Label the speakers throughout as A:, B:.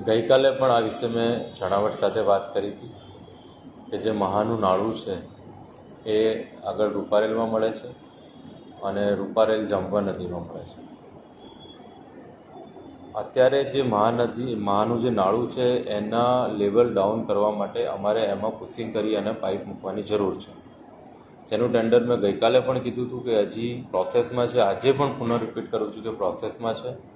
A: ગઈકાલે પણ આ વિશે મેં જણાવટ સાથે વાત કરી હતી કે જે મહાનું નાળું છે, એ આગળ રૂપારેલમાં મળે છે અને રૂપારેલ જામવા નદીમાં મળે છે. અત્યારે જે મહાનદી, મહાનું જે નાળું છે, એના લેવલ ડાઉન કરવા માટે અમારે એમાં પુસિંગ કરી અને પાઇપ મૂકવાની જરૂર છે. જેનું ટેન્ડર મેં ગઈકાલે પણ કીધું હતું કે હજી પ્રોસેસમાં છે, આજે પણ પુનઃ રિપીટ કરું છું કે પ્રોસેસમાં છે.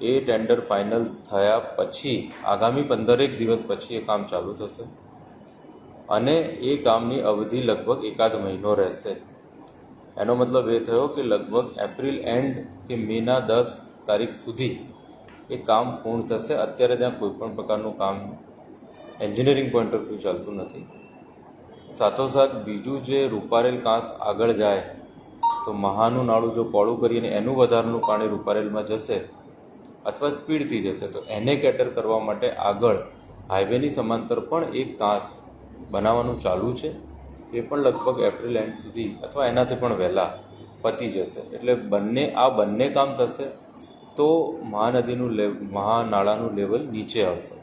A: એ ટેન્ડર ફાઇનલ થયા પછી, આગામી પંદરેક દિવસ પછી એ કામ ચાલુ થશે. અને એ કામની અવધિ લગભગ એકાદ મહિનો રહેશે. એનો મતલબ એ થયો કે લગભગ એપ્રિલ એન્ડ કે મેના દસ તારીખ સુધી એ કામ પૂર્ણ થશે. અત્યારે ત્યાં કોઈપણ પ્રકારનું કામ એન્જિનિયરિંગ પોઈન્ટ ઓફ વ્યૂ ચાલતું નથી. સાથોસાથ બીજું જે રૂપારેલ કાંસ આગળ જાય, તો મહાનું નાળું જો પોળું કરીને એનું વધારાનું પાણી રૂપારેલમાં જશે અથવા સ્પીડથી જશે. તો એને કેટર કરવા માટે આગળ હાઈવેની સમાંતર પણ એક કાંસ બનાવવાનું ચાલુ છે. એ પણ લગભગ એપ્રિલ એન્ડ સુધી અથવા એનાથી પણ વહેલા પતી જશે. એટલે બંને, આ બંને કામ થશે તો મહાનદીનું લે, મહાનાળાનું લેવલ નીચે આવશે.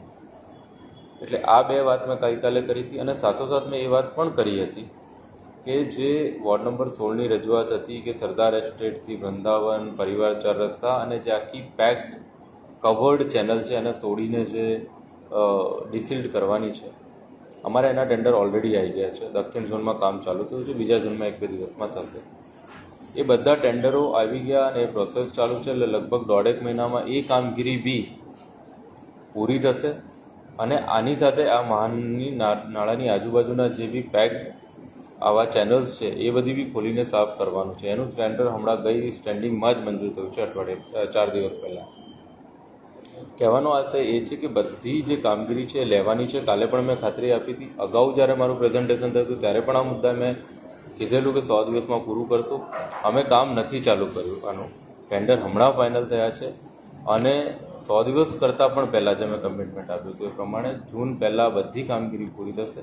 A: એટલે આ બે વાત મેં ગઈકાલે કરી હતી અને સાથોસાથ મેં એ વાત પણ કરી હતી કે જે વોર્ડ નંબર સોળની રજૂઆત હતી કે સરદાર એસ્ટેટથી વૃંદાવન, પરિવાર ચાર રસ્તા અને જે આખી પેક્ડ કવર્ડ ચેનલ છે એને તોડીને જે ડિસિલ્ડ કરવાની છે. અમારે એના ટેન્ડર ઓલરેડી આવી ગયા છે. દક્ષિણ ઝોનમાં કામ ચાલુ થયું છે. બીજા ઝોનમાં એક બે દિવસમાં થશે. એ બધા ટેન્ડરો આવી ગયા અને એ પ્રોસેસ ચાલુ છે એટલે લગભગ દોઢેક મહિનામાં એ કામગીરી બી પૂરી થશે. અને આની સાથે આ મહાનની નાળાની આજુબાજુના જે બી પેક આવા ચેનલ્સ છે, એ બધી બી ખોલીને સાફ કરવાનું છે. એનું ટેન્ડર હમણાં ગઈ સ્ટેન્ડિંગમાં જ મંજૂર થયું છે અઠવાડિયે ચાર દિવસ પહેલાં. કહેવાનો આશય એ છે કે બધી જે કામગીરી છે લેવાની છે. કાલે પણ મેં ખાતરી આપી હતી. અગાઉ જ્યારે મારું પ્રેઝન્ટેશન થયું હતું, ત્યારે પણ આ મુદ્દા મેં કીધેલું કે સો દિવસમાં પૂરું કરશું. અમે કામ નથી ચાલુ કર્યું આનું ટેન્ડર હમણાં ફાઇનલ થયા છે અને સો દિવસ કરતાં પણ પહેલાં જે મેં કમિટમેન્ટ આપ્યું હતું એ પ્રમાણે જૂન પહેલાં બધી કામગીરી પૂરી થશે.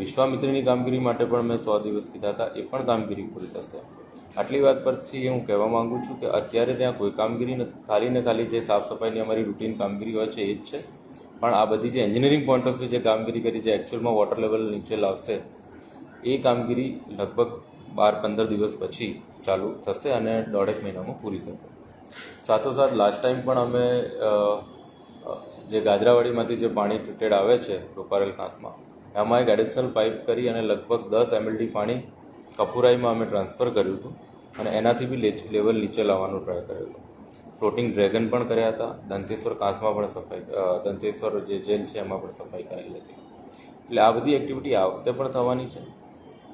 A: વિશ્વામિત્રીની કામગીરી માટે પણ મેં સો દિવસ કીધા હતા, એ પણ કામગીરી પૂરી થશે. આટલી વાત પરથી હું કહેવા માંગુ છું કે અત્યારે ત્યાં કોઈ કામગીરી નથી, ખાલી ને ખાલી જે સાફ સફાઈની અમારી રૂટીન કામગીરી હોય છે, એ જ છે. પણ આ બધી જે એન્જિનિયરિંગ પોઈન્ટ ઓફ વ્યૂ જે કામગીરી કરી જે એકચ્યુઅલમાં વોટર લેવલ નીચે લાવશે, એ કામગીરી લગભગ બાર પંદર દિવસ પછી ચાલુ થશે અને દોઢેક મહિનામાં પૂરી થશે. સાથોસાથ લાસ્ટ ટાઈમ પણ અમે જે ગાજરાવાડીમાંથી જે પાણી તૂટેડ આવે છે, રૂપારેલ કાંસમાં એમાં એક એડિશનલ પાઇપ કરી અને લગભગ દસ એમએલડી પાણી કપુરાઈમાં અમે ટ્રાન્સફર કર્યું હતું અને એનાથી બી લેવલ નીચે લાવવાનો ટ્રાય કર્યો હતો. ફ્લોટિંગ ડ્રેગન પણ કર્યા હતા, દંતેશ્વર કાંસમાં પણ સફાઈ દંતેશ્વર જે જેલ છે એમાં પણ સફાઈ કરેલી હતી. એટલે આ બધી એક્ટિવિટી આ વખતે પણ થવાની છે.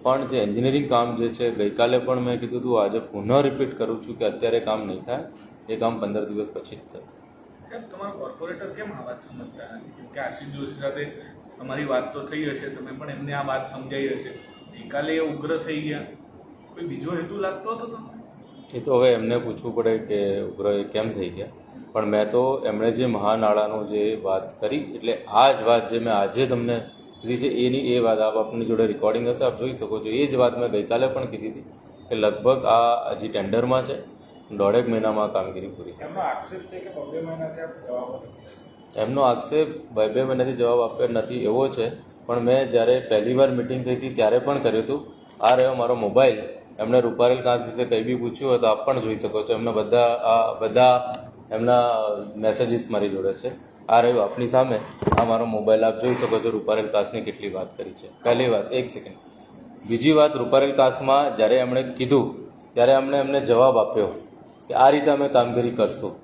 A: પણ જે એન્જિનિયરિંગ કામ જે છે, ગઈકાલે પણ મેં કીધું હતું, આજે પુનઃ રિપીટ કરું છું કે અત્યારે કામ નહીં થાય, એ કામ પંદર દિવસ પછી જ થશે.
B: તમારા વાત તો થઈ હશે તમે પણ એમને આ વાત સમજાઈ હશે. ગઈકાલે એ ઉગ્ર થઈ ગયા. કોઈ બીજો હેતુ લાગતો હતો તમને?
A: એ તો હવે એમને પૂછવું પડે કે ઉગ્ર એ કેમ થઈ ગયા. પણ મેં તો એમણે જે મહાનાળાનું જે વાત કરી એટલે આ જ વાત જે મેં આજે તમને કીધી છે એની એ વાત આપ આપની જોડે રેકોર્ડિંગ હશે આપ જોઈ શકો છો. એ જ વાત મેં ગઈકાલે પણ કીધી હતી કે લગભગ આ હજી ટેન્ડરમાં છે દોઢેક મહિનામાં કામગીરી પૂરી થશે.
C: આક્ષેપ છે કે બબ્બે મહિનાથી નથી.
A: એમનો આક્ષેપ બે બે મહિનાથી જવાબ આપ્યો નથી, એવો છે. પણ મેં જ્યારે પહેલી વાર મિટિંગ થઈ હતી ત્યારે પણ કર્યું હતું. આ રહ્યો મારો મોબાઈલ એમણે રૂપારેલ કાંસ વિશે કંઈ બી પૂછ્યું હોય તો આપ પણ જોઈ શકો છો. એમના બધા, આ બધા એમના મેસેજીસ મારી જોડે છે. આ રહ્યું આપની સામે. આ મારો મોબાઈલ આપ જોઈ શકો છો રૂપારેલ કાંસની કેટલી વાત કરી છે. પહેલી વાત, એક સેકન્ડ બીજી વાત, રૂપારેલ કાંસમાં જ્યારે એમણે કીધું, ત્યારે એમણે એમને જવાબ આપ્યો કે આ રીતે અમે કામગીરી કરશું.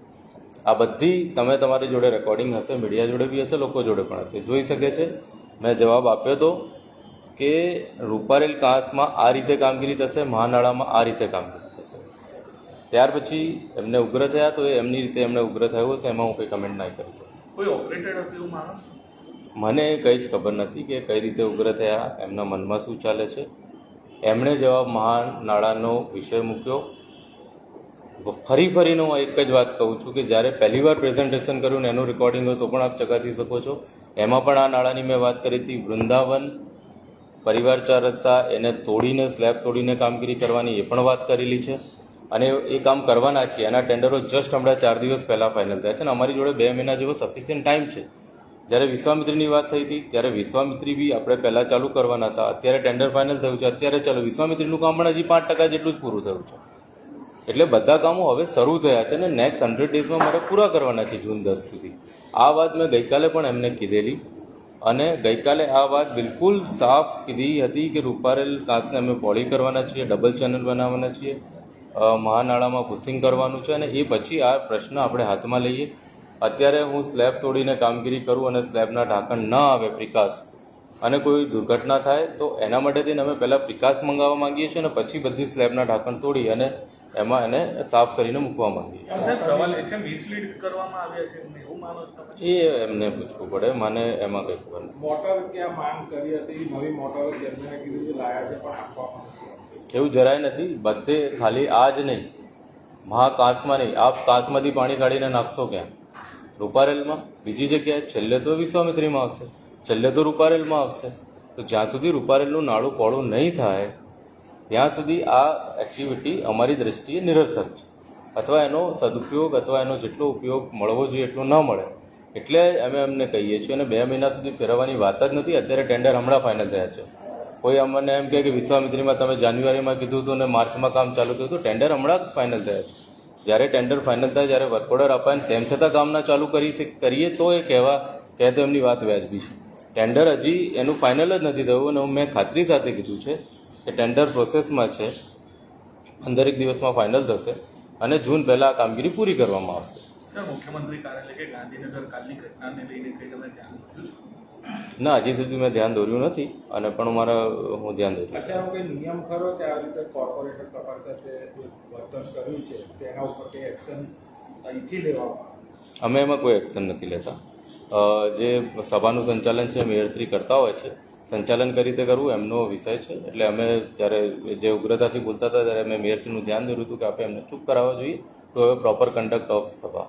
A: આ બધી તમે તમારી જોડે રેકોર્ડિંગ હશે મીડિયા જોડે બી હશે લોકો જોડે પણ હશે. જોઈ શકે છે. મેં જવાબ આપ્યો હતો કે રૂપારેલ કાંસમાં આ રીતે કામગીરી થશે મહાનાળામાં આ રીતે કામગીરી થશે. ત્યાર પછી એમને ઉગ્ર થયા તો એ એમની રીતે એમને ઉગ્ર થયું હશે એમાં હું કંઈ કમેન્ટ ના કરી શકું?
B: મને
A: કંઈ જ ખબર નથી કે કઈ રીતે ઉગ્ર થયા એમના મનમાં શું ચાલે છે. એમણે જવાબ મહાનાળાનો વિષય મૂક્યો. ફરી ફરીને હું એક જ વાત કહું છું કે જ્યારે પહેલી વાર પ્રેઝન્ટેશન કર્યું ને એનું રેકોર્ડિંગ હોય તો પણ આપ ચકાસી શકો છો. એમાં પણ આ નાળાની મેં વાત કરી હતી. વૃંદાવન, પરિવાર ચાર રસ્તા, એને તોડીને સ્લેબ તોડીને કામગીરી કરવાની એ પણ વાત કરેલી છે. અને એ કામ કરવાના છીએ. એના ટેન્ડરો જસ્ટ હમણાં ચાર દિવસ પહેલાં ફાઇનલ થયા છે અને અમારી જોડે બે મહિના જેવો સફિશિયન્ટ ટાઈમ છે. જ્યારે વિશ્વામિત્રીની વાત થઈ હતી, ત્યારે વિશ્વામિત્રી બી આપણે પહેલાં ચાલુ કરવાના હતા. અત્યારે ટેન્ડર ફાઇનલ થયું છે. અત્યારે ચાલો, વિશ્વામિત્રીનું કામ પણ હજી પાંચ ટકા જેટલું જ પૂરું થયું છે. એટલે બધા કામો હવે શરૂ થયા છે અને નેક્સ્ટ હંડ્રેડ ડેઝમાં મારે પૂરા કરવાના છે જૂન દસ સુધી. આ વાત મેં ગઈકાલે પણ એમને કીધેલી અને ગઈકાલે આ વાત બિલકુલ સાફ કીધી હતી કે રૂપારેલ કાંસને અમે પોળી કરવાના છીએ ડબલ ચેનલ બનાવવાના છીએ મહાનાળામાં પુશિંગ કરવાનું છે અને એ પછી આ પ્રશ્ન આપણે હાથમાં લઈએ. અત્યારે હું સ્લેબ તોડીને કામગીરી કરું અને સ્લેબના ઢાંકણ ન આવે પ્રિકાશ અને કોઈ દુર્ઘટના થાય તો એના માટે થઈને અમે પહેલાં પ્રિકાસ મંગાવવા માંગીએ છીએ અને પછી બધી સ્લેબના ઢાંકણ તોડી અને એમાં એને સાફ કરીને મૂકવા માંગીએ છીએ.
B: પણ સાહેબ સવાલ એ એમને એવું માનો છો તમે?
A: એ એમને પૂછવું પડે મને એમાં કંઈ ખબર નથી. એવું જરાય નથી. બધે ખાલી આ જ નહીં. મહાકાશમાં નહીં. આપ કાશમાંથી પાણી કાઢીને નાખશો ક્યાં? રૂપારેલમાં? બીજી જગ્યાએ? છેલ્લે તો વિશ્વામિત્રીમાં આવશે. છેલ્લે તો રૂપારેલમાં આવશે. તો જ્યાં સુધી રૂપારેલનું નાળું પોળું નહીં થાય ત્યાં સુધી આ એક્ટિવિટી અમારી દ્રષ્ટિએ નિરર્થક છે. અથવા એનો સદુપયોગ અથવા એનો જેટલો ઉપયોગ મળવો જોઈએ એટલો ન મળે. એટલે અમે એમને કહીએ છીએ અને બે મહિના સુધી ફેરવવાની વાત જ નથી. અત્યારે ટેન્ડર હમણાં ફાઇનલ થયા છે. કોઈ અમને એમ કહે કે વિશ્વામિત્રીમાં તમે જાન્યુઆરીમાં કીધું હતું ને માર્ચમાં કામ ચાલુ થયું હતું ટેન્ડર હમણાં ફાઇનલ થયા છે. જ્યારે ટેન્ડર ફાઇનલ થાય, જ્યારે વર્ક ઓર્ડર અપાય તેમ છતાં કામના ચાલુ કરી કરીએ તો એ કહેવા, કહે તો એમની વાત વ્યાજબી છે. ટેન્ડર હજી એનું ફાઇનલ જ નથી થયું અને મેં ખાતરી સાથે કીધું છે કે ટેન્ડર પ્રોસેસમાં છે. પંદરેક દિવસમાં ફાઇનલ થશે અને જૂન પહેલાં આ કામગીરી પૂરી કરવામાં આવશે.
B: મુખ્યમંત્રી કાર્યાલય કે ગાંધીનગર કાલની ઘટનાને લઈને કંઈ તમે ધ્યાન
A: ના હજી સુધી મેં ધ્યાન દોર્યું નથી અને પણ મારા હું ધ્યાન
C: દોર્યું નિયમ ખરો કે આ રીતે કોર્પોરેટર કપાર સાથે વર્તન કર્યું છે તેના ઉપર કંઈ એક્શન અહીંથી લેવામાં
A: અમે એમાં કોઈ એક્શન નથી લેતા. જે સભાનું સંચાલન છે મેયરશ્રી કરતા હોય છે સંચાલન કઈ રીતે કરવું, એમનો વિષય છે. એટલે અમે જ્યારે જે ઉગ્રતાથી બોલતા હતા, ત્યારે મેં મેયરશ્રીનું ધ્યાન દોર્યું હતું કે આપણે એમને ચૂપ કરાવવા જોઈએ ટુ હવે પ્રોપર કન્ડક્ટ ઓફ સભા.